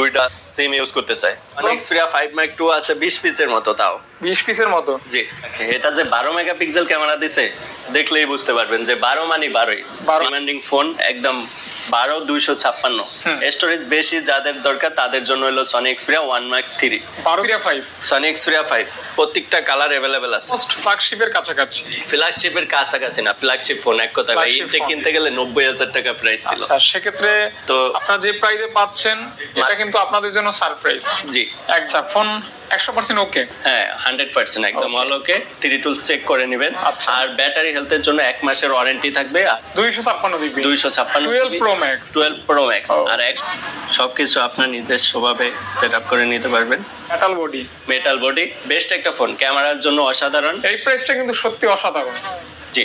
দুইটা সিম ইউজ করতে চাই মানে Xperia 5 Mark 2 আছে 20 পিসের মতো তাও। বিশ পিসের মতো? জি। এটা যে 12 মেগাপিক্সেল ক্যামেরা দিছে দেখলেই বুঝতে পারবেন যে 12 মানে 12ই 12 ডিমান্ডিং ফোন একদম বারো দুইশো ছাপ্পান্ন। স্টোরেজ বেশি যাদের দরকার তাদের জন্য হলো Sony Xperia one mark three বারো ফাইভ সনি এক্সপিরিয়া ফাইভ প্রত্যেকটা কালার অ্যাভেলেবেল আছে। ফ্ল্যাগশিপের কাছাকাছি। ফ্ল্যাগশিপের কাছাকাছি না ফ্ল্যাগশিপ ফোন এক কথা ভাই। কিনতে গেলে নব্বই হাজার টাকা প্রাইস ছিল। আচ্ছা সেক্ষেত্রে তো আপনারা যে প্রাইসে পাচ্ছেন এটা কিন্তু আপনাদের জন্য সারপ্রাইজ জি। আচ্ছা ফোন একশো পার্সেন্ট ওকে হ্যাঁ হান্ড্রেড পার্সেন্ট একদম all okay three tool check করে নেবেন। আচ্ছা। আর ব্যাটারি হেলথের জন্য এক মাসের ওয়ারেন্টি থাকবে। দুইশো ছাপ্পান্ন জিবি দুইশো ছাপ্পান্ন twelve pro max twelve pro max. আর এক সবকিছু আপনার নিজস্বভাবে সেট আপ করে নিতে পারবেন। Metal body metal body best একটা ফোন ক্যামেরার জন্য অসাধারণ। এই প্রাইসটা কিন্তু সত্যি অসাধারণ। জি।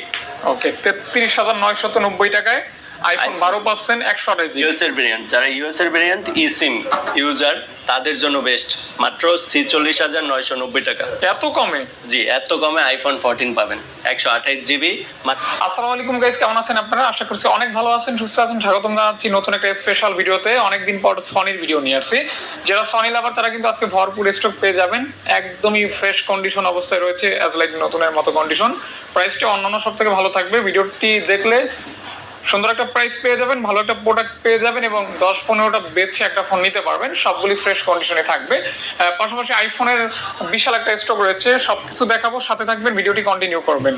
ওকে তেত্রিশ হাজার নয়শত নব্বই টাকায় আইফোন বারো পার্সেন্ট একশো আঠাশ ইউএস এর ভেরিয়েন্ট যারা ইউএস এর ভেরিয়েন্ট ই সিম ইউজার তাদের জন্য বেস্ট মাত্র ছিচল্লিশ হাজার নয়শো নব্বই টাকা। এত কমে? জি এত কমে আইফোন ফোরটিন পাবেন। একশো আঠাইশ জিবি আসসালামু আলাইকুম গাইস কেমন আছেন আপনারা? আশা করছি অনেক ভালো আছেন সুস্থ আছেন। স্বাগতম জানাচ্ছি নতুন একটা স্পেশাল ভিডিওতে অনেকদিন পর সনির ভিডিও নিয়ে আসছি। যারা সনি লাভার তারা কিন্তু আজকে ভরপুর স্টক পেয়ে যাবেন। একদমই ফ্রেশ কন্ডিশন অবস্থায় রয়েছে অ্যাজ লাইক নতুনের মতো কন্ডিশন প্রাইসটা অন্যান্য সব থেকে ভালো থাকবে। ভিডিওটি দেখলে সুন্দর একটা প্রাইস পেয়ে যাবেন ভালো একটা প্রোডাক্ট পেয়ে যাবেন এবং দশ পনেরোটা বেছে একটা ফোন নিতে পারবেন। সবগুলি ফ্রেশ কন্ডিশনে থাকবে। পাশাপাশি আইফোনের বিশাল একটা স্টক রয়েছে সবকিছু দেখাবো সাথে থাকবেন ভিডিওটি কন্টিনিউ করবেন।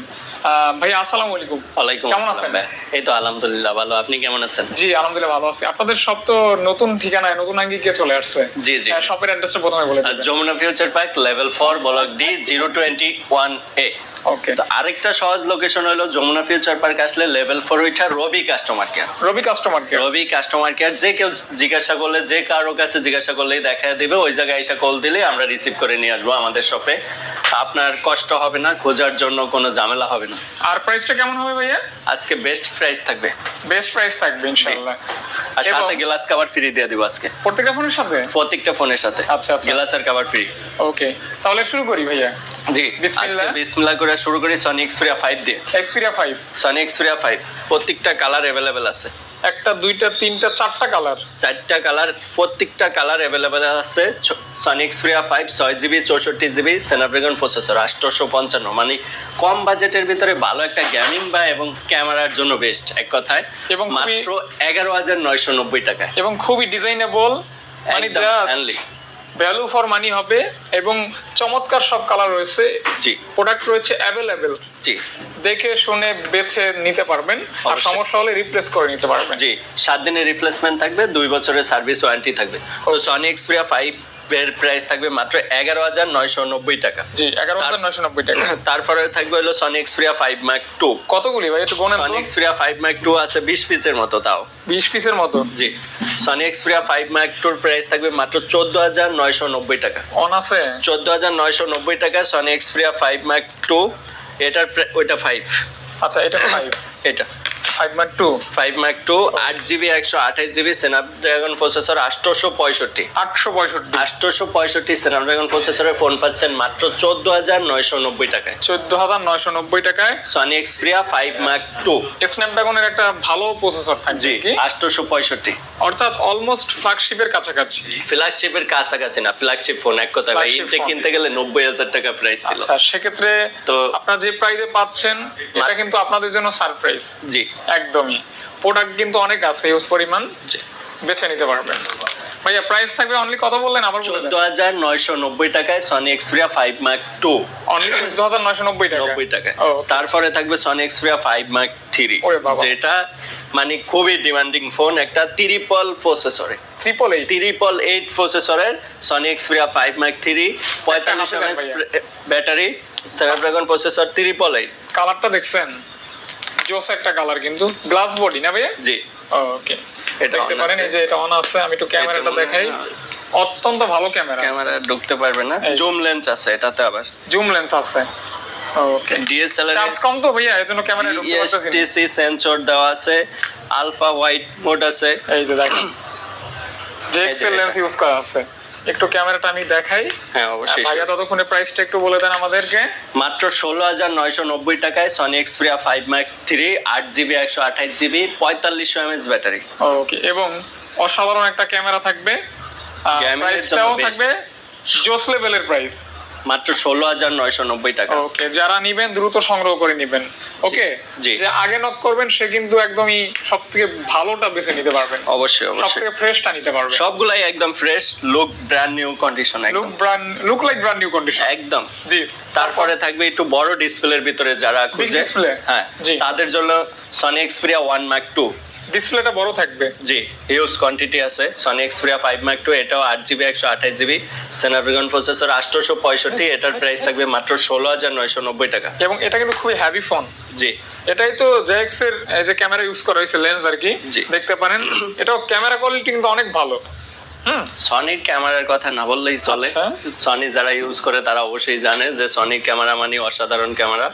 ভাই আসসালামু আলাইকুম। ওয়ালাইকুম কেমন আছেন? এই তো আলহামদুলিল্লাহ ভালো। আপনি কেমন আছেন? জি আলহামদুলিল্লাহ ভালো আছি। আপনাদের সব তো নতুন ঠিকানায় নতুন আঙ্গিকে চলে আসছে? জি জি। শপের অ্যাড্রেসটা প্রথমে বলে দিবেন। Jamuna Future Park level four block D zero twenty one A okay তো আরেকটা সহজ লোকেশন হলো যমুনা ফিউচার পার্ক আসলে লেভেল ফোর ওইটা Robi customer care Robi customer care Robi customer care যে কেউ জিজ্ঞাসা করলে যে কারও কাছে জিজ্ঞাসা করলেই দেখা দিবে ওই জায়গায় এসে কল দিলে আমরা রিসিভ করে নিয়ে আসব আমাদের শপে আপনার কষ্ট হবে না খোঁজার জন্য কোনো ঝামেলা হবে না। আর প্রাইসটা কেমন হবে ভাইয়া? আজকে বেস্ট প্রাইস থাকবে। বেস্ট প্রাইস থাকবে ইনশাআল্লাহ। আর সাথে গ্লাস কভার ফ্রি দিয়ে দিব আজকে। প্রত্যেকটা ফোনের সাথে? প্রত্যেকটা ফোনের সাথে। আচ্ছা, আচ্ছা। গ্লাস আর কভার ফ্রি ওকে তাহলে শুরু করি ভাইয়া। জি বিসমিল্লাহ। বিসমিল্লাহ করে শুরু করি সনি এক্সপিরিয়া ফাইভ দিয়ে। Xperia five Sony Xperia five প্রত্যেকটা কালার অ্যাভেলেবেল আছে। একটা দুইটা তিনটা চারটা কালার। চারটা কালার প্রত্যেকটা কালার অ্যাভেলেবেল আছে। সনি এক্সপিরিয়া ফাইভ ছয় জিবি চৌষট্টি জিবি স্ন্যাপড্রাগন প্রসেসর আটশোশো পঞ্চান্ন মানে কম বাজেটের ভিতরে ভালো একটা গেমিং বা এবং ক্যামেরার জন্য বেস্ট এক কথায়। এবং মাত্র এগারো হাজার নয়শো নব্বই টাকায়। এবং খুবই ডিজাইনেবল মানে জাস্ট। ভ্যালু ফর মানি হবে এবং চমৎকার সব কালার রয়েছে। জি। প্রোডাক্ট রয়েছে অ্যাভেলেবেল জি। দেখে শুনে বেছে নিতে পারবেন। আর সমস্যা হলে রিপ্লেস করে নিতে পারবেন। জি সাত দিনের রিপ্লেসমেন্ট থাকবে দুই বছরের সার্ভিস ওয়ারেন্টি থাকবে। তো সনি এক্সপ্রিয়া ফাইভ এর প্রাইস থাকবে মাত্র এগারো হাজার নয়শো নব্বই টাকা। জি এগারো হাজার নয়শো নব্বই টাকা। তারপরে থাকবে হলো Sony Xperia five mark two কতগুলি ভাই? একটু Gonen Sony Xperia five mark two আছে বিশ পিসের মতো তাও। বিশ পিসের মতো? জি। সনি এক্সপিরিয়া ফাইভ ম্যাক টুর প্রাইস থাকবে মাত্র চোদ্দ হাজার নয়শো নব্বই টাকা। অন আছে? চোদ্দ হাজার নয়শো নব্বই টাকা Sony Xperia five mark two এটার ওইটা ফাইভ আচ্ছা এটা ফাইভ এটা five mark two five mark two আট জিবি একশো আঠাশ জিবি স্ন্যাপড্রাগন প্রসেসর আটশোশো পঁয়ষট্টি। আটশো পঁয়ষট্টি। আটশোশো পঁয়ষট্টি স্ন্যাপড্রাগন প্রসেসরের ফোন পাচ্ছেন মাত্র চোদ্দ হাজার নয়শো নব্বই টাকায়। চোদ্দ হাজার নয়শো নব্বই টাকায়। Sony Xperia five mark two স্ন্যাপড্রাগনের একটা ভালো প্রসেসর আটশোশো পঁয়ষট্টি। অর্থাৎ অলমোস্ট ফ্ল্যাগশিপের কাছাকাছি। ফ্ল্যাগশিপের কাছাকাছি না ফ্ল্যাগশিপ ফোন এক কথা ভাই কিনতে গেলে নব্বই হাজার টাকা প্রাইস ছিল। আচ্ছা সেক্ষেত্রে তো- আপনারা যে প্রাইসে পাচ্ছেন এটা কিন্তু আপনাদের জন্য সারপ্রাইজ জি। একদমই প্রোডাক্ট কিন্তু অনেক আছে ইউজ পরিমাণ। বেছে নিতে পারবেন। ভাইয়া প্রাইস থাকবে অনলি কত বললেন? আবার চোদ্দ হাজার নয়শো নব্বই টাকায় Sony Xperia five mark two only চোদ্দ হাজার নয়শো নব্বই টাকা। নব্বই টাকায় তারপরে থাকবে Sony Xperia five mark three যেটা মানে খুবই ডিমান্ডিং ফোন একটা ত্রিপল প্রসেসরে ট্রিপল এইট ট্রিপল এইট প্রসেসরের Sony Xperia five mark three পঁয়তাল্লিশ। Battery Snapdragon processor triple eight কালারটা দেখছেন? জোস একটা কালার কিন্তু গ্লাস বডি না ভাইয়া? জি। ওকে এটা দেখতে পারেন এই যে এটা অন আছে আমি একটু ক্যামেরাটা দেখাই। অত্যন্ত ভালো ক্যামেরা ক্যামেরা ঢুকতে পারবে না। জুম লেন্স আছে এটাতে আবার। জুম লেন্স আছে। ওকে ডিএসএলআর চার্জ কম তো ভাইয়া এজন্য ক্যামেরা ঢুকতে পারতেছি। সেন্সর দেওয়া আছে। আলফা হোয়াইট মোড আছে। এই যে দেখেন। যে এই যে এক্সেল এটা। লেন্স ইউজ করা আছে। একটু ক্যামেরাটা আমি দেখাই। হ্যাঁ অবশ্যই ভাইয়া ততক্ষণে প্রাইসটা একটু বলে দেন আমাদেরকে। মাত্র ষোলো হাজার নয়শো নব্বই টাকায় Sony Xperia five mark three আট জিবি একশো আঠাশ জিবি পঁয়তাল্লিশশো এমএস ব্যাটারি ওকে এবং অসাধারণ একটা ক্যামেরা থাকবে। প্রাইসটাও থাকবে। জোস লেভেলের প্রাইস মাত্র ষোলো হাজার নয়শো নব্বই টাকা। ওকে যারা নিবেন দ্রুত সংগ্রহ করে নিবেন। ওকে জি। যে আগে নক করবেন সে কিন্তু একদমই সব থেকে ভালোটা বেছে নিতে পারবেন। অবশ্যই সব অবশ্যই। থেকে ফ্রেশটা নিতে পারবেন। সবগুলাই একদম fresh look brand new condition look brand look like brand new condition একদম। জি। তারপরে থাকবে একটু বড় ডিসপ্লের ভিতরে যারা খুঁজে। হ্যাঁ তাদের জন্য Sony Xperia one mark two ডিসপ্লেটা বড় থাকবে। জি হিউজ কোয়ান্টিটি আছে। Sony Xperia five mark two এটাও আট জিবি একশো আঠাশ জিবি স্ন্যাপড্রাগন প্রসেসর আটশোশো পঁয়ষট্টি এটার প্রাইস থাকবে মাত্র ষোলো হাজার নয়শো নব্বই টাকা। এবং এটা কিন্তু খুবই হ্যাভি ফোন জি। এটাই তো জেএক্স এর এই যে ক্যামেরা ইউজ করা হয়েছে লেন্স আর কি দেখতে পারেন। এটাও ক্যামেরা কোয়ালিটি কিন্তু অনেক ভালো। সনির ক্যামেরার কথা না বললেই চলে। আচ্ছা। সনি যারা ইউজ করে তারা অবশ্যই জানে যে সনি ক্যামেরা মানে অসাধারণ ক্যামেরা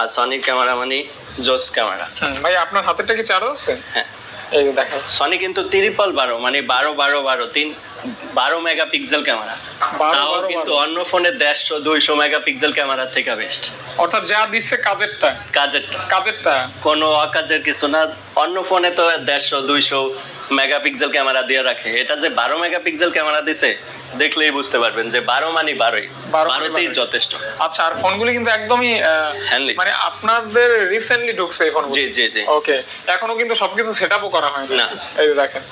আর সনি ক্যামেরা মানে জোস ক্যামেরা ভাই আপনার হাতেরটা কি চার্জ আছে? হ্যাঁ। এই দেখেন সনি কিন্তু তিরিপল বারো মানে বারো বারো বারো তিন বারো মেগাপিক্সেল ক্যামেরা তাও কিন্তু অন্য ফোনে দেড়শো দুইশো মেগাপিক্সেল ক্যামেরার থেকে বেস্ট অর্থাৎ যা দিচ্ছে কাজেরটা। কাজেরটা। কাজেরটা। কোনো অকাজের কিছু না। অন্য ফোনে তো দেড়শো দুইশো মেগাপিক্সেল ক্যামেরা দিয়ে রাখে। এটা যে বারো মেগাপিক্সেল ক্যামেরা দিছে দেখলেই বুঝতে পারবেন যে বারো মানে বারোই। বারো মানে বারোতেই। যথেষ্ট। আচ্ছা আর ফোনগুলি কিন্তু একদমই মানে আপনাদের রিসেন্টলি ঢুকছে এই ফোন জি জি জি। ওকে এখনও কিন্তু সবকিছু সেটআপও করা হয় না। এই দেখেন।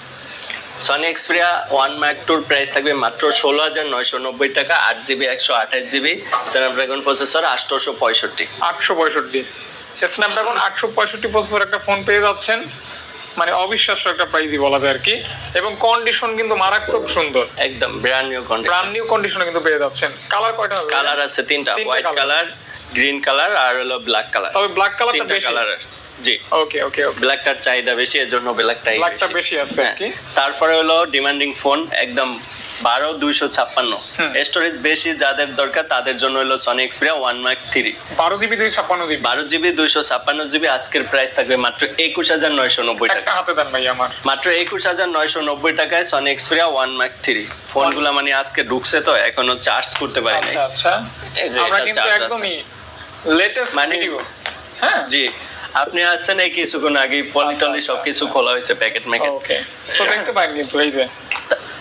সনি এক্সপিরিয়া ওয়ান ম্যাক টুর প্রাইস থাকবে মাত্র ষোলো হাজার নয়শো নব্বই টাকা আট জিবি একশো আঠাশ জিবি স্ন্যাপড্রাগন প্রসেসর আটশোশো পঁয়ষট্টি। আটশো পঁয়ষট্টি। স্ন্যাপড্রাগন আটশো পঁয়ষট্টি প্রসেসর একটা ফোন পেয়ে যাচ্ছেন। মানে অবিশ্বাস্য একটা প্রাইজই বলা যায় আর কি। এবং কন্ডিশন কিন্তু মারাত্মক সুন্দর। একদম brand new condition brand new কন্ডিশনে কিন্তু পেয়ে যাচ্ছেন। কালার কয়টা হবে? কালার আছে তিনটা হোয়াইট কালার গ্রিন কালার আর হলো ব্ল্যাক কালার তবে ব্ল্যাক কালারটা বেশি। কালার জি। ওকে ওকে ব্ল্যাকটার চাহিদা বেশি এর জন্য ব্ল্যাকটাই ব্ল্যাকটা বেশি। আছে আর কি। তারপরে হলো ডিমান্ডিং ফোন একদম বারো দুইশো ছাপ্পান্ন। স্টোরেজ বেশি যাদের দরকার তাদের জন্য হলো Sony Xperia one mark three বারো জিবি দুই ছাপ্পান্ন জিবি। বারো জিবি দুইশো ছাপ্পান্ন জিবি আজকের প্রাইস থাকবে মাত্র একুশ হাজার নয়শো নব্বই টাকা। হাতে দেন ভাই আমার। মাত্র একুশ হাজার নয়শো নব্বই টাকায় Sony Xperia one mark three ফোনগুলো মানে আজকে ঢুকছে তো এখনও চার্জ করতে পারি আচ্ছা আচ্ছা। এই যে আমরা কিন্তু। একদমই লেটেস্ট মানে- হ্যাঁ? জি। আপনি আসছেন এই কিছুক্ষণ আগে পলিটলি আচ্ছা, আচ্ছা। সবকিছু খোলা হয়েছে প্যাকেট ম্যাকেট ওকে তো দেখতে পাইনি কিন্তু এই যে।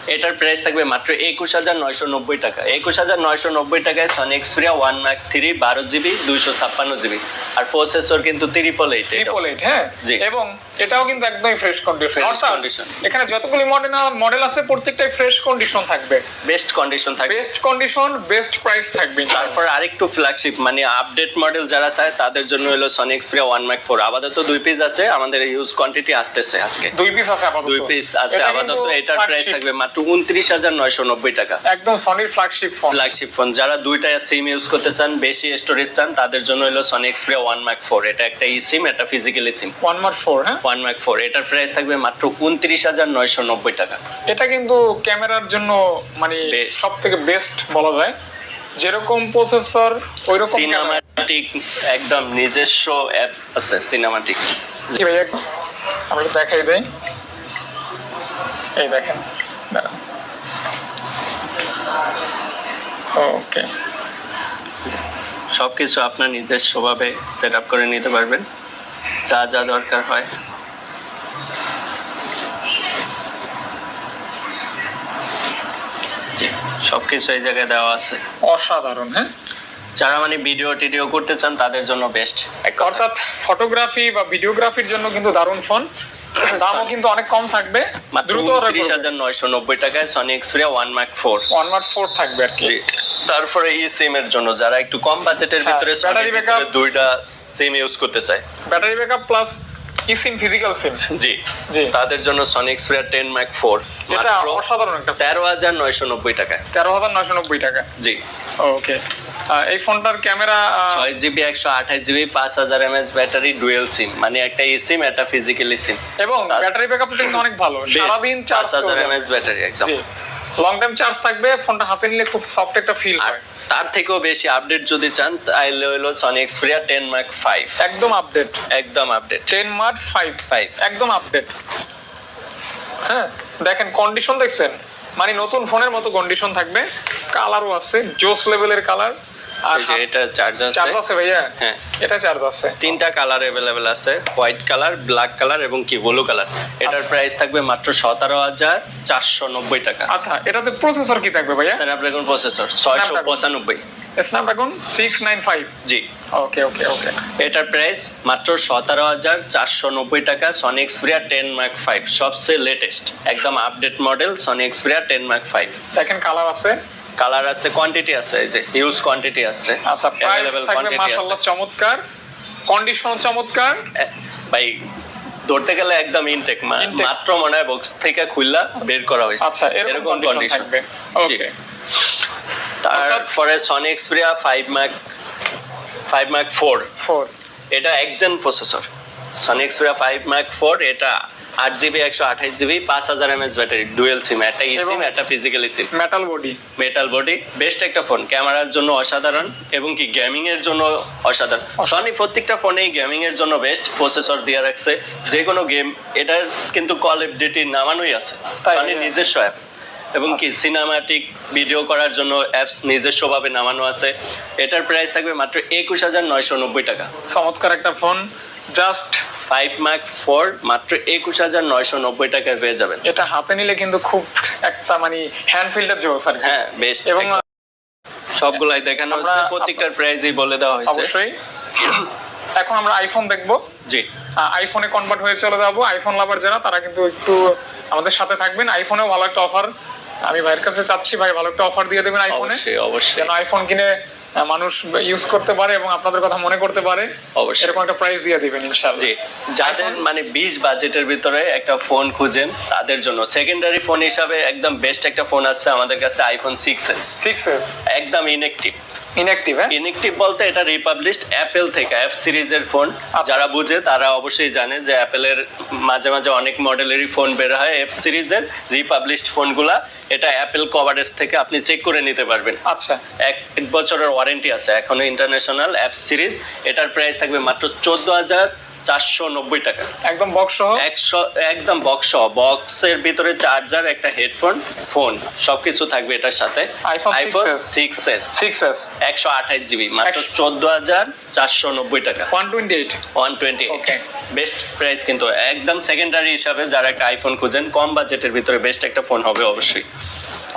এটার প্রাইস থাকবে মাত্র একুশ হাজার নয়শো নব্বই টাকা। একুশ হাজার নয়শো নব্বই টাকায় Sony Xperia one mark three বারো জিবি দুইশো ছাপ্পান্ন জিবি আর প্রসেসর কিন্তু ত্রিপল এইট ট্রিপল এইট হ্যাঁ? এবং এটাও কিন্তু একদমই ফ্রেশ কন্ডিশন Fresh এখানে যতগুলি মডেল মডেল আছে প্রত্যেকটাই ফ্রেশ কন্ডিশন থাকবে। বেস্ট কন্ডিশন থাকবে। বেস্ট কন্ডিশন বেস্ট প্রাইস থাকবে তারপর আরেকটু ফ্ল্যাগশিপ মানে আপডেট মডেল যারা চায় তাদের জন্য হলো Sony Xperia one mark four আপাতত দুই পিস আছে আমাদের ইউজ কোয়ান্টিটি আসতেছে আজকে। দুই পিস আছে আপাতত। দুই পিস আছে আপাতত এটার প্রাইস থাকবে মাত্র উনত্রিশ হাজার নয়শো নব্বই টাকা। একদম সনির ফ্ল্যাগশিপ ফোন ফ্ল্যাগশিপ ফোন যারা দুইটা সিম ইউজ করতে চান বেশি স্টোরেজ চান তাদের জন্য হলো Sony Xperia one mark four এটা একটা ই সিম এটা physically SIM one mark four হ্যাঁ? ওয়ান ম্যাক ফোর এটার প্রাইস থাকবে মাত্র উনত্রিশ হাজার নয়শো নব্বই টাকা। এটা কিন্তু ক্যামেরার জন্য মানে সব থেকে বেস্ট বলা যায়। যেরকম প্রসেসর ওই রকম সিনেমাটিক একদম নিজস্ব অ্যাপ আছে সিনেমাটিক আমরা দেখাই দেই। এই দেখেন। ওকে সবকিছু আপনার নিজস্বভাবে সেট আপ করে নিতে পারবেন। যা যা দরকার হয়। জি সবকিছু এই জায়গায় দেওয়া আছে। অসাধারণ হ্যাঁ? যারা মানে ভিডিও টিডিও করতে চান তাদের জন্য বেস্ট অর্থাৎ ফটোগ্রাফি বা ভিডিওগ্রাফির জন্য কিন্তু দারুণ ফোন দামও কিন্তু অনেক কম থাকবে। দ্রুত তিরিশ হাজার নয়শো নব্বই টাকায় Sony Xperia one mark four one mark four থাকবে আর কি। তারপরে এই সিম এর জন্য যারা একটু কম বাজেটের হ্যাঁ, ভিতরে ব্যাটারি ভিতরে দুইটা সিম ইউজ করতে চায়। Battery backup plus SIM physical SIM জি। জি। তাদের জন্য Sony Xperia ten mark four এটা অসাধারণ একটা তেরো হাজার নয়শো নব্বই টাকায় তেরো হাজার নয়শো নব্বই টাকা। জি। ওকে এই ফোনটার ক্যামেরা ছয় জিবি একশো আঠাশ জিবি পাঁচ হাজার এমএস ব্যাটারি ডুয়েল সিম মানে একটা ই সিম একটা ফিজিক্যালি সিম এবং ব্যাটারি ব্যাকআপটা কিন্তু অনেক ভালো। সারাদিন চার্জ হাজার এমএস ব্যাটারি একদম। লং টাইম চার্জ থাকবে ফোনটা হাতে নিলে খুব সফট একটা ফিল হয়। তার থেকেও বেশি আপডেট যদি চান তাহলে হলো Sony Xperia ten mark five একদম আপডেট একদম update ten mark five five একদম আপডেট হ্যাঁ দেখেন কন্ডিশন দেখছেন? মানে নতুন ফোনের মতো কন্ডিশন থাকবে। কালারও আছে জোস লেভেলের কালার এই যে এটা চার্জ চার্জ আছে আছে ভাইয়া? হ্যাঁ। এটা চার্জ আছে। তিনটা কালার অ্যাভেলেবেল আছে হোয়াইট কালার ব্ল্যাক কালার এবং কি ব্লু কালার এটার আচ্ছা। প্রাইস থাকবে মাত্র নব্বই টাকা। আচ্ছা এটাতে প্রসেসর কি থাকবে ভাইয়া? স্ন্যাপড্রাগন প্রসেসর জি। ওকে ওকে ওকে এটার প্রাইস মাত্র সতেরো হাজার চারশো নব্বই টাকা Sony Xperia ten mark five সবচেয়ে লেটেস্ট একদম update model Sony Xperia ten mark five দেখেন কালার আছে। কালার আছে কোয়ান্টিটি আছে এই যে হিউজ কোয়ান্টিটি আছে আচ্ছা প্রাইস থাকবে মাশাআল্লাহ চমৎকার। কন্ডিশন চমৎকার। ভাই ধরতে গেলে একদম ইনটেক মাত্র মনে হয় বক্স থেকে খুললা বের করা হয়েছে। আচ্ছা এরকম কন্ডিশন থাকবে। ওকে তারপরে Sony Xperia five mark five mark four four এটা একজেন processor Sony Xperia five mark four এটা আট জিবি একশো আঠাশ জিবি পাঁচ হাজার এমএস ব্যাটারি ডুয়েল সিম একটা ই সিম একটা physically SIM metal body metal body best একটা ফোন ক্যামেরার জন্য অসাধারণ এবং কি গেমিং এর জন্য অসাধারণ। সনি প্রত্যেকটা ফোনেই গেমিং এর জন্য বেস্ট প্রসেসর দিয়ে রাখছে। যে কোনো গেম এটার কিন্তু কল অফ ডিউটি নামানোই আছে? সনি নিজস্ব অ্যাপ এবং কি সিনেমাটিক ভিডিও করার জন্য অ্যাপস নিজস্বভাবে নামানো আছে। এটার প্রাইস থাকবে মাত্র একুশ হাজার নয়শো নব্বই টাকা। চমৎকার একটা phone just five mark four মাত্র একুশ হাজার নয়শো নব্বই টাকায় পেয়ে যাবেন। এটা হাতে নিলে কিন্তু খুব একটা মানে হ্যান্ড ফিল্ডার জোস আর হ্যাঁ বেস্ট এবং সবগুলাই দেখানো হচ্ছে প্রত্যেকটার প্রাইসই বলে দেওয়া হয়েছে। অবশ্যই। এখন আমরা আইফোন দেখব। জি। আইফোনে কনভার্ট হয়ে চলে যাব। আইফোন লাভার যারা তারা কিন্তু একটু আমাদের সাথে থাকবেন। আইফোনেও ভালো একটা অফার আমি ভাইয়ের কাছে চাচ্ছি ভাই ভালো একটা অফার দিয়ে দেবেন আইফোনে অবশ্যই অবশ্যই। যেন আইফোন কিনে মানুষ ইউজ করতে পারে এবং আপনাদের কথা মনে করতে পারে অবশ্যই। এরকম একটা প্রাইস দিয়ে দিবেন ইনশাআল্লাহ। জি যাদের মানে বিশ বাজেটের ভিতরে একটা ফোন খুঁজেন তাদের জন্য। সেকেন্ডারি ফোন হিসাবে একদম বেস্ট একটা ফোন আছে আমাদের কাছে iPhone six S six S একদম ইনএক্টিভ ইনঅ্যাক্টিভ হ্যাঁ ইনএক্টিভ বলতে এটা রিপাবলিশড অ্যাপেল থেকে অ্যাপ সিরিজের ফোন আচ্ছা। যারা বুঝে তারা অবশ্যই জানে যে অ্যাপেলের মাঝে মাঝে অনেক মডেলেরই ফোন বের হয় অ্যাপ সিরিজের রিপাবলিশড ফোনগুলা এটা অ্যাপেল কভারেজ থেকে আপনি চেক করে নিতে পারবেন। আচ্ছা। এক এক বছরের ওয়ারেন্টি আছে এখনও ইন্টারন্যাশনাল অ্যাপ সিরিজ এটার প্রাইস থাকবে মাত্র চোদ্দ হাজার চারশো নব্বই টাকা। একদম বক্স সহ? একশো একদম বক্স বক্সের ভিতরে চার্জার একটা হেডফোন ফোন সবকিছু থাকবে এটার সাথে। IPhone six S six S একশো আঠাশ জিবি মাত্র চোদ্দ হাজার চারশো নব্বই টাকা। One twenty eight one twenty best price কিন্তু একদম সেকেন্ডারি হিসাবে যারা একটা আইফোন খুঁজেন কম বাজেটের ভিতরে বেস্ট একটা ফোন হবে অবশ্যই।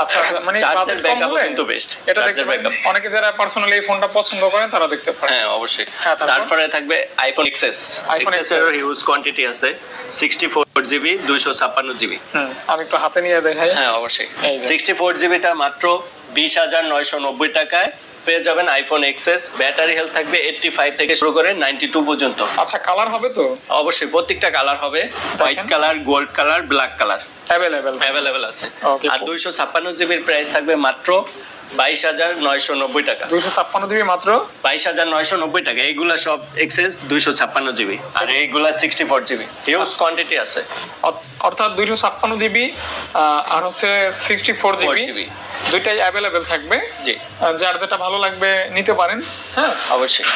আচ্ছা আচ্ছা, মানে চার্জের বাজেট কম ব্যাকআপও হলে কিন্তু বেস্ট এটা দেখতে ব্যাকআপ অনেকে যারা পার্সোনালি এই ফোনটা পছন্দ করেন তারা দেখতে পারেন। হ্যাঁ অবশ্যই। হ্যাঁ, তারপরে? থাকবে iPhone XS iPhone XS XS huge quantity আছে জিবি আমি একটু হাতে নিয়ে দেখাই। হ্যাঁ অবশ্যই। এই যে। সিক্সটি ফোর জিবিটা মাত্র বিশ হাজার নয়শো নব্বই টাকায় পেয়ে যাবেন আইফোন এক্সএস ব্যাটারি হেলথ থাকবে এইটটি ফাইভ থেকে শুরু করে নাইনটি টু পর্যন্ত। আচ্ছা কালার হবে তো? অবশ্যই প্রত্যেকটা কালার হবে। White colour gold colour black colour available available আছে। আর দুইশো ছাপ্পান্ন জিবির প্রাইস থাকবে মাত্র বাইশ হাজার নয়শো নব্বই টাকা। দুইশো ছাপ্পান্ন জিবি মাত্র? বাইশ হাজার নয়শো নব্বই টাকা। এইগুলা সব এক্সেস দুইশো ছাপ্পান্ন জিবি। আর এইগুলা sixty four GB. Huge quantity আছে। অর্থাৎ দুইশো ছাপ্পান্ন জিবি আর হচ্ছে সিক্সটি ফোর জিবি। দুইটাই অ্যাভেলেবেল থাকবে। জি। যার যেটা ভালো লাগবে নিতে পারেন। হ্যাঁ? অবশ্যই।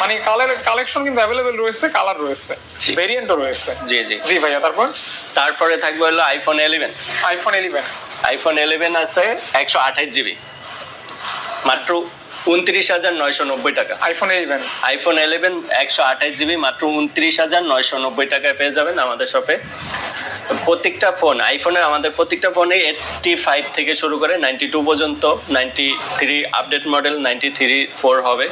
মানে কালার কালেকশন কিন্তু অ্যাভেলেবেল রয়েছে কালার রয়েছে। ভেরিয়েন্টও রয়েছে। জি জি। জি ভাইয়া তারপর? তারপরে থাকবে হলো iPhone eleven iPhone eleven iPhone eleven আছে একশো আঠাশ জিবি। মাত্র উনত্রিশ হাজার নয়শো নব্বই টাকা। আইফোন ইলেভেন আইফোন ইলেভেন একশো আঠাশ জিবি মাত্র উনত্রিশ হাজার নয়শো নব্বই টাকায় পেয়ে যাবেন আমাদের শপে প্রত্যেকটা ফোন আইফোনের আমাদের প্রত্যেকটা ফোনে এইটটি ফাইভ থেকে শুরু করে নাইনটি টু পর্যন্ত ninety three update model ninety three four হবে।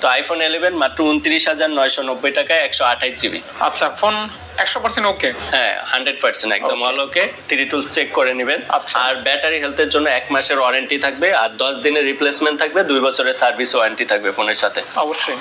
তো আইফোন ইলেভেন মাত্র উনত্রিশ হাজার নয়শো নব্বই টাকায় একশো আঠাশ জিবি আচ্ছা ফোন একশো পার্সেন্ট ওকে হ্যাঁ হান্ড্রেড পার্সেন্ট একদম all okay three tool check করে নেবেন। আচ্ছা। আর ব্যাটারি হেলথের জন্য এক মাসের ওয়ারেন্টি থাকবে আর দশ দিনের রিপ্লেসমেন্ট থাকবে দুই বছরের সার্ভিস ওয়ারেন্টি থাকবে ফোনের সাথে। অবশ্যই।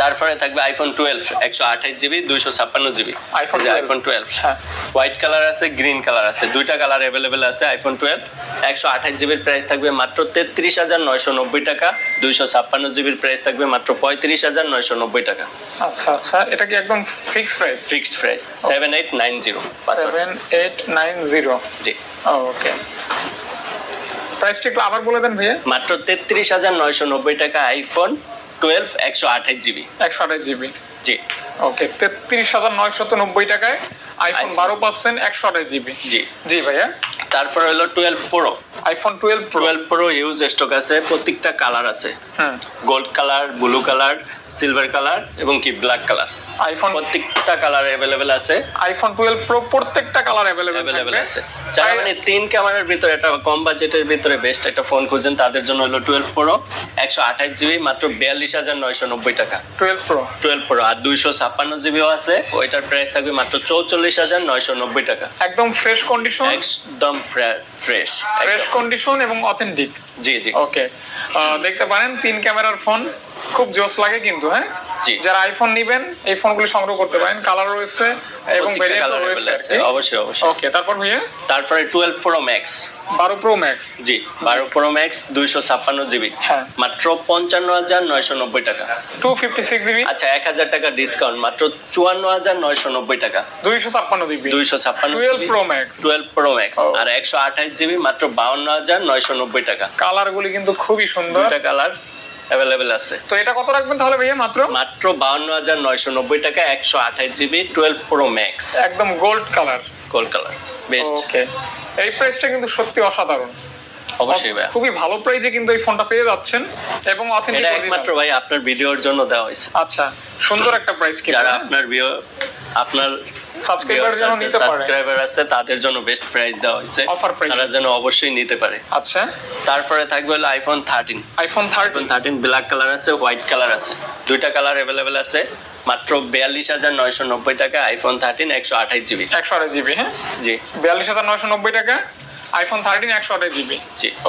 তারপরে থাকবে আইফোন টুয়েলভ একশো আঠাশ জিবি দুইশো ছাপ্পান্ন জিবি 12 আইফোন টুয়েলভ হ্যাঁ। হোয়াইট কালার আছে গ্রিন কালার আছে। দুইটা কালার অ্যাভেলেবেল আছে আইফোন টুয়েলভ একশো আঠাশ জিবির প্রাইস থাকবে মাত্র তেত্রিশ হাজার নয়শো নব্বই টাকা। দুইশো ছাপ্পান্ন জিবির প্রাইস থাকবে মাত্র পঁয়ত্রিশ হাজার নয়শো নব্বই টাকা। আচ্ছা আচ্ছা। এটা কি একদম fixed price fixed price seven eight nine zero seven eight nine zero জি। ওকে প্রাইসটা একটু আবার বলে দেন ভাইয়া। মাত্র তেত্রিশ হাজার নয়শো নব্বই টাকা আইফোন টুয়েলভ একশো আঠাশ জিবি একশো আঠাশ জিবি জি। ওকে তেত্রিশ হাজার নয়শত নব্বই টাকায় আইফোন বারো একশো আঠাশ জিবি জি। জি ভাইয়া। তারপর হলো twelve pro iPhone twelve twelve pro use stock আছে প্রত্যেকটা কালার আছে। Gold colour blue colour silver colour এবং কি ব্ল্যাক কালার আইফোন প্রত্যেকটা কালার অ্যাভেলেবেল আছে। আইফোন টুয়েলভ প্রো প্রত্যেকটা কালার অ্যাভেলেবেল অ্যাভেলেবেল আছে। মানে তিন ক্যামেরার ভিতরে একটা কম বাজেটের ভিতরে বেস্ট একটা ফোন খুঁজেন তাদের জন্য হলো টুয়েলভ প্রো একশো আঠাশ জিবি মাত্র বিয়াল্লিশ হাজার নয়শো নব্বই টাকা। টুয়েলভ প্রো টুয়েলভ প্রো আর দুইশো ছাপ্পান্ন জিবিও আছে। ওইটার প্রাইস থাকবে মাত্র চৌচল্লিশ হাজার নয়শো নব্বই টাকা। একদম ফ্রেশ কন্ডিশন একদম ফ্রেশ ফ্রেশ কন্ডিশন এবং অথেন্টিক জি জি। ওকে দেখতে পারেন তিন ক্যামেরার ফোন খুব জোস লাগে কিন্তু হ্যাঁ? যারা আইফোন নিবেন এই ফোনগুলি সংগ্রহ করতে পারেন। কালার রয়েছে এবং ভেরিয়েন্ট রয়েছে অবশ্যই অবশ্যই। ওকে তারপর ভাইয়া? তারপরে টুয়েলভ প্রো ম্যাক্স বারো প্রো ম্যাক্স জি বারো প্রো ম্যাক্স দুইশো ছাপ্পান্ন জিবি। মাত্র পঞ্চান্ন হাজার নয়শো নব্বই টাকা। টু ফিফটি সিক্স জিবি আচ্ছা এক হাজার টাকা ডিসকাউন্ট মাত্র চুয়ান্ন হাজার নয়শো নব্বই টাকা। দুইশো ছাপ্পান্ন জিবি দুইশো ছাপ্পান্ন twelve pro max twelve pro max আর একশো আঠাশ জিবি মাত্র বাউন্ন হাজার নয়শো নব্বই টাকা। কালারগুলি কিন্তু খুবই সুন্দর। দুইটা কালার অ্যাভেলেবেল আছে। তো এটা কত রাখবেন তাহলে ভাইয়া মাত্র? মাত্র বাউন্ন হাজার নয়শো নব্বই টাকা একশো আঠাশ জিবি টুয়েলভ প্রো ম্যাক্স একদম gold colour gold colour best okay এই প্রাইসটা কিন্তু সত্যি অসাধারণ। অবশ্যই ভাই খুবই ভালো প্রাইসে কিন্তু এই ফোনটা পেয়ে যাচ্ছেন এবং অথেন্টিক এটা একমাত্র ভাই আপনার ভিডিওর জন্য দেওয়া হয়েছে। আচ্ছা সুন্দর একটা প্রাইস কিন্তু যারা আপনার ভিডিও আপনার সাবস্ক্রাইবার যেন নিতে পারে। সাবস্ক্রাইবার আছে তাদের জন্য বেস্ট প্রাইস দেওয়া হয়েছে। Offer price। তারা যেন অবশ্যই নিতে পারে। আচ্ছা। তারপরে থাকবে হলো iPhone thirteen iPhone thirty iPhone thirteen black colour আছে হোয়াইট কালার আছে। দুইটা কালার অ্যাভেলেবেল আছে মাত্র বিয়াল্লিশ হাজার নয়শো নব্বই টাকা আইফোন থার্টিন একশো আঠাশ জিবি একশো আঠাশ জিবি হ্যাঁ? জি। বিয়াল্লিশ হাজার নয়শো নব্বই টাকা। আইফোন থার্টিন একশো আঠাশ জিবি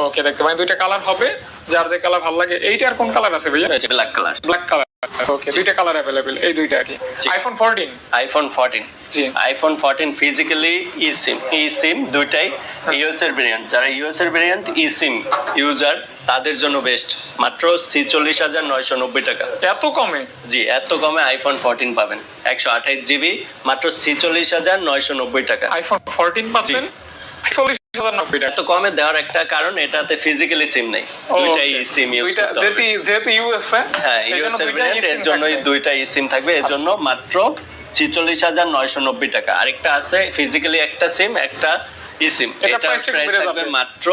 ওকে দেখতে পাই দুইটা কালার হবে। যার যে কালার ভালো লাগে এইটা আর কোন কালার আছে ভাইয়া? Black colour black colour okay দুইটা কালার অ্যাভেলেবেল এই দুইটা আর কি। আইফোন ফোরটিন আইফোন ফোরটিন জি। IPhone fourteen physically e SIM e SIM দুইটাই ইউএস এর ভেরিয়েন্ট যারা ইউএস এর ভেরিয়েন্ট ই সিম ইউজার তাদের জন্য বেস্ট মাত্র ছিচল্লিশ হাজার নয়শো নব্বই টাকা। এত কমে? জি এত কমে আইফোন ফোরটিন পাবেন। একশো আঠাশ জিবি মাত্র ছিচল্লিশ হাজার নয়শো নব্বই টাকা। আইফোন ফোরটিন পাচ্ছেন? এত কমে দেওয়ার একটা কারণ এটাতে ফিজিক্যালি সিম নেই। দুইটাই সিম ইউজ যেহেতু যেহেতু ইউএস হ্যাঁ? ইউএস এর জন্যই দুইটা সিম থাকবে। এর জন্য মাত্র ছিচল্লিশ হাজার নয়শো নব্বই টাকা। আরেকটা আছে ফিজিক্যালি একটা সিম একটা ই সিম এটা প্রাইস থাকবে মাত্র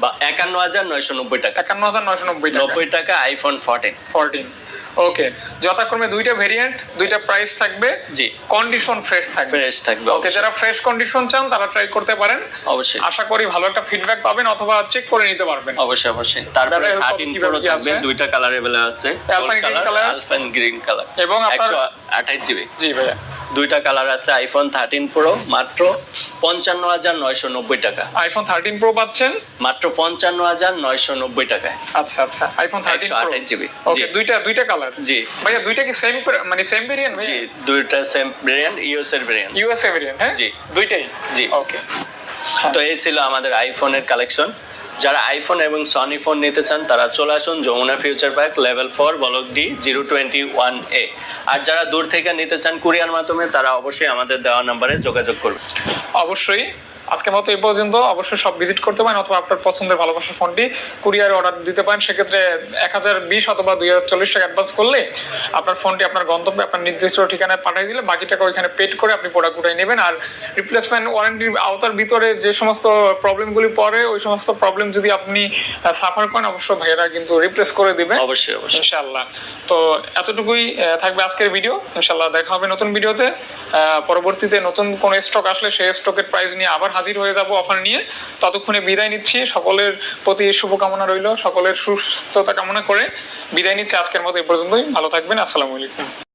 বা- একান্ন হাজার নয়শো নব্বই টাকা। একান্ন হাজার নয়শো নব্বই নব্বই টাকা আইফোন ফোরটিন ফোরটিন ওকে যথাক্রমে দুইটা ভেরিয়েন্ট দুইটা প্রাইস থাকবে। জি। কন্ডিশন ফ্রেশ থাকবে। ফ্রেশ থাকবে ওকে যারা ফ্রেশ কন্ডিশন চান তারা ট্রাই করতে পারেন। অবশ্যই। আশা করি ভালো একটা ফিডব্যাক পাবেন অথবা চেক করে নিতে পারবেন। অবশ্যই অবশ্যই। তারপরে দাদা, এরকম থার্টিন কীভাবে প্রো থাকবে দুইটা কালার অ্যাভেলেবল আছে। Alpine green color? Alpine green colour এবং আপনার একশো আঠাশ জিবি জি ভাইয়া। দুইটা কালার আছে আইফোন থার্টিন প্রো মাত্র পঞ্চান্ন হাজার নয়শো নব্বই টাকা। আইফোন থার্টিন প্রো পাচ্ছেন? মাত্র পঞ্চান্ন হাজার নয়শো নব্বই টাকায়। আচ্ছা আচ্ছা। আইফোন থার্টিন একশো প্রো আঠাশ জিবি ওকে দুইটা দুইটা কালার জি। ভাইয়া দুইটা কি সেম মানে সেম ভেরিয়েন্ট জি দুইটা সেম ভেরিয়েন্ট ইউএস এর ভেরিয়েন্ট ইউএসএ ভেরিয়েন্ট হ্যাঁ? জি। দুইটাই? জি। ওকে তো এই ছিল আমাদের আইফোনের কালেকশন যারা আইফোন এবং সনি ফোন নিতে চান তারা চলে আসুন Jamuna future park level four block D zero twenty one A আর যারা দূর থেকে নিতে চান কুরিয়ার মাধ্যমে তারা অবশ্যই আমাদের দেওয়া নাম্বারে যোগাযোগ করবে অবশ্যই। আজকের মতো এই পর্যন্ত। অবশ্যই সব ভিজিট করতে পারেন অথবা আপনার পছন্দের ভালোবাসার ফোনটি কুরিয়ারে অর্ডার দিতে পারেন। সেক্ষেত্রে এক হাজার বিশ অথবা দুই হাজার চল্লিশ টাকা অ্যাডভান্স করলে আপনার ফোনটি আপনার গন্তব্যে আপনার নির্দিষ্ট ঠিকানায় পাঠিয়ে দিলে বাকি টাকা ওইখানে পেড করে আপনি প্রোডাক্ট উঠাই নেবেন। আর রিপ্লেসমেন্ট ওয়ারেন্টির আওতার ভিতরে যে সমস্ত প্রবলেমগুলি পড়ে ওই সমস্ত প্রবলেম যদি আপনি সাফার করেন অবশ্যই ভাইয়েরা কিন্তু রিপ্লেস করে দিবে অবশ্যই অবশ্যই। ইনশাআল্লাহ। তো এতটুকুই থাকবে আজকের ভিডিও ইনশাআল্লাহ দেখা হবে নতুন ভিডিওতে পরবর্তীতে নতুন কোন স্টক আসলে সেই স্টকের প্রাইস নিয়ে আবার হাজির হয়ে যাব অফার নিয়ে। ততক্ষণে বিদায় নিচ্ছি। সকলের প্রতি শুভকামনা রইল। সকলের সুস্থতা কামনা করে বিদায় নিচ্ছি আজকের মতো এ পর্যন্তই। ভালো থাকবেন। আসসালামু আলাইকুম।